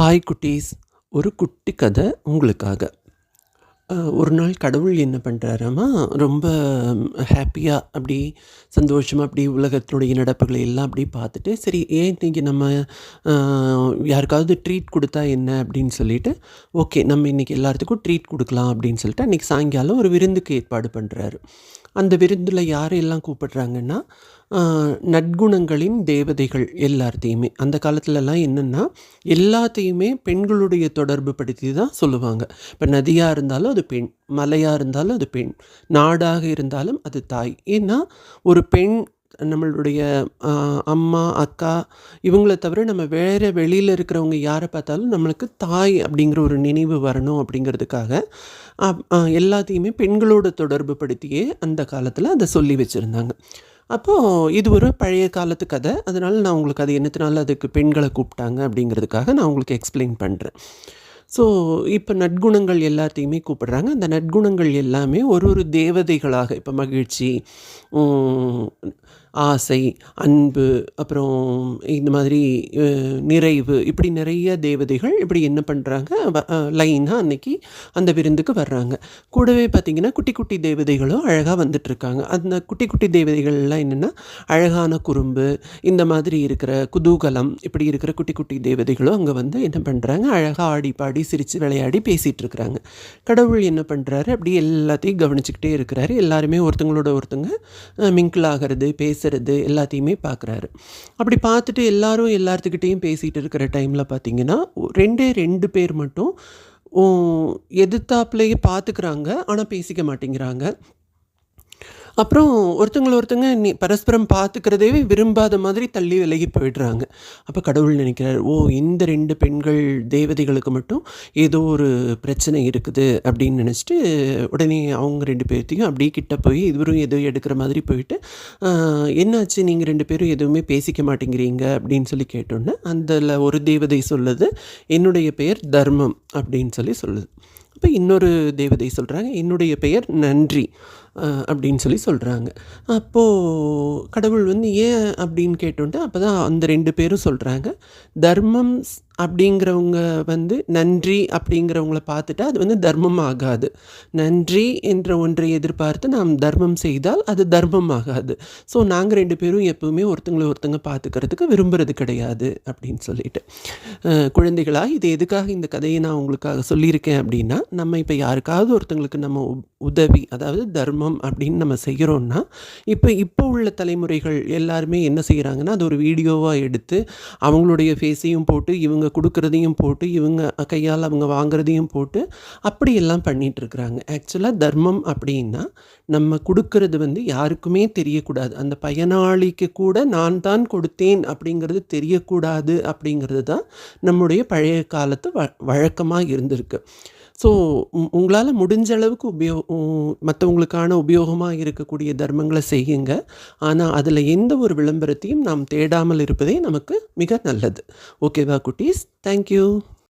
Hi குட்டீஸ். ஒரு குட்டி கதை உங்களுக்காக. ஒரு நாள் கடவுள் என்ன பண்ணுறாருமா ரொம்ப ஹாப்பியாக அப்படி சந்தோஷமாக அப்படி உலகத்தினுடைய நடப்புகளை எல்லாம் அப்படி பார்த்துட்டு சரி ஏன் இன்றைக்கி நம்ம யாருக்காவது ட்ரீட் கொடுத்தா என்ன அப்படின்னு சொல்லிட்டு ஓகே நம்ம இன்றைக்கி எல்லாத்துக்கும் ட்ரீட் கொடுக்கலாம் அப்படின்னு சொல்லிட்டு அன்றைக்கி சாயங்காலம் ஒரு விருந்துக்கு ஏற்பாடு பண்ணுறாரு அந்த விருந்தில் யாரையெல்லாம் கூப்பிடுறாங்கன்னா நற்குணங்களின் தேவதைகள் எல்லாத்தையுமே அந்த காலத்துலலாம் என்னென்னா எல்லாத்தையுமே பெண்களுடைய தொடர்பு படுத்தி தான் சொல்லுவாங்க. இப்போ நதியாக இருந்தாலும் அது பெண் மலையாக இருந்தாலும் அது பெண் நாடாக இருந்தாலும் அது தாய். ஏன்னா ஒரு பெண் நம்மளுடைய அம்மா அக்கா இவங்கள தவிர நம்ம வேறு வெளியில் இருக்கிறவங்க யாரை பார்த்தாலும் நம்மளுக்கு தாய் அப்படிங்கிற ஒரு நினைவு வரணும் அப்படிங்கிறதுக்காக எல்லாத்தையுமே பெண்களோட தொடர்பு படுத்தியே அந்த காலத்தில் அதை சொல்லி வச்சுருந்தாங்க. அப்போது இது ஒரு பழைய காலத்து கதை. அதனால் நான் உங்களுக்கு அது என்னத்தினால அதுக்கு பெண்களை கூப்பிட்டாங்க அப்படிங்கிறதுக்காக நான் உங்களுக்கு எக்ஸ்பிளைன் பண்ணுறேன் ஸோ இப்போ நற்குணங்கள் எல்லாத்தையுமே கூப்பிடுறாங்க. அந்த நற்குணங்கள் எல்லாமே ஒரு ஒரு தேவதைகளாக இப்போ மகிழ்ச்சி ஆசை அன்பு அப்புறம் இந்த மாதிரி நிறைவு இப்படி நிறைய தேவதைகள் இப்படி என்ன பண்ணுறாங்க லைனாக அன்னைக்கு அந்த விருந்துக்கு வர்றாங்க. கூடவே பார்த்திங்கன்னா குட்டி குட்டி தேவதைகளும் அழகாக வந்துட்டுருக்காங்க. அந்த குட்டி குட்டி தேவதைகள்லாம் என்னென்னா அழகான குறும்பு இந்த மாதிரி இருக்கிற குதூகலம் இப்படி இருக்கிற குட்டி குட்டி தேவதைகளும் அங்கே வந்து என்ன பண்ணுறாங்க அழகாக ஆடி பாடி சிரித்து விளையாடி பேசிகிட்டு இருக்கிறாங்க கடவுள் என்ன பண்ணுறாரு அப்படி எல்லாத்தையும் கவனிச்சுக்கிட்டே இருக்கிறாரு. எல்லாருமே ஒருத்தங்களோட ஒருத்தங்க மிங்கிள் ஆகிறது பேசுறது எல்லாத்தையுமே பார்க்குறாரு அப்படி பார்த்துட்டு எல்லாரும் எல்லாத்துக்கிட்டேயும் பேசிகிட்டு இருக்கிற டைமில் பார்த்தீங்கன்னா ரெண்டே ரெண்டு பேர் மட்டும் எதிர்த்தாப்புலேயே பார்த்துக்கிறாங்க ஆனால் பேசிக்க மாட்டேங்கிறாங்க. அப்புறம் ஒருத்தங்கள ஒருத்தங்க நீ பரஸ்பரம் பார்த்துக்கிறதே விரும்பாத மாதிரி தள்ளி விலகி போயிடுறாங்க. அப்போ கடவுள் நினைக்கிறார் ஓ இந்த ரெண்டு பெண்கள் தேவதைகளுக்கு மட்டும் ஏதோ ஒரு பிரச்சனை இருக்குது அப்படின்னு நினச்சிட்டு உடனே அவங்க ரெண்டு பேர்த்தையும் அப்படியே கிட்ட போய் இவரும் எதுவும் எடுக்கிற மாதிரி போயிட்டு என்னாச்சு? நீங்கள் ரெண்டு பேரும் எதுவுமே பேசிக்க மாட்டேங்கிறீங்க அப்படின்னு சொல்லி கேட்டோன்னே அதில் ஒரு தேவதை சொல்லுது என்னுடைய பெயர் தர்மம் அப்படின்னு சொல்லி சொல்லுது. அப்போ இன்னொரு தேவதை சொல்கிறாங்க என்னுடைய பெயர் நன்றி அப்படின்னு சொல்லி சொல்கிறாங்க அப்போது கடவுள் வந்து ஏன் அப்படின்னு கேட்டோன்ட்டு அப்போ தான் அந்த ரெண்டு பேரும் சொல்கிறாங்க தர்மம் அப்படிங்கிறவங்க வந்து நன்றி அப்படிங்கிறவங்கள பார்த்துட்டா அது வந்து தர்மம் ஆகாது. நன்றி என்ற ஒன்றை எதிர்பார்த்து நாம் தர்மம் செய்தால் அது தர்மம் ஆகாது. ஸோ நாங்கள் ரெண்டு பேரும் எப்பவுமே ஒருத்தங்களை ஒருத்தங்க பார்த்துக்கிறதுக்கு விரும்புறது கிடையாது அப்படின்னு சொல்லிட்டு. குழந்தைகளாக குழந்தைகளா இது எதுக்காக இந்த கதையை நான் உங்களுக்காக சொல்லியிருக்கேன் அப்படின்னா நம்ம இப்போ யாருக்காவது ஒருத்தங்களுக்கு நம்ம உ- உதவி அதாவது தர்மம் அப்படின்னு நம்ம செய்கிறோன்னா இப்போ இப்போ உள்ள தலைமுறைகள் எல்லாருமே என்ன செய்கிறாங்கன்னா அது ஒரு வீடியோவாக எடுத்து அவங்களுடைய ஃபேஸையும் போட்டு இவங்க கொடுக்குறதையும் போட்டு இவங்க கையால் அவங்க வாங்குறதையும் போட்டு அப்படியெல்லாம் பண்ணிகிட்ருக்குறாங்க ஆக்சுவலாக தர்மம் அப்படின்னா நம்ம கொடுக்கறது வந்து யாருக்குமே தெரியக்கூடாது. அந்த பயனாளிக்கு கூட நான் தான் கொடுத்தேன் அப்படிங்கிறது தெரியக்கூடாது அப்படிங்கிறது தான் நம்முடைய பழைய காலத்து வ வழக்கமாக இருந்திருக்கு. ஸோ உங்களால் முடிஞ்ச அளவுக்கு உபயோ மற்றவங்களுக்கான உபயோகமாக இருக்கக்கூடிய தர்மங்களை செய்யுங்க. ஆனால் அதில் எந்த ஒரு விளம்பரத்தையும் நாம் தேடாமல் இருப்பதே நமக்கு மிக நல்லது. ஓகேவா குட்டீஸ்? தேங்க்யூ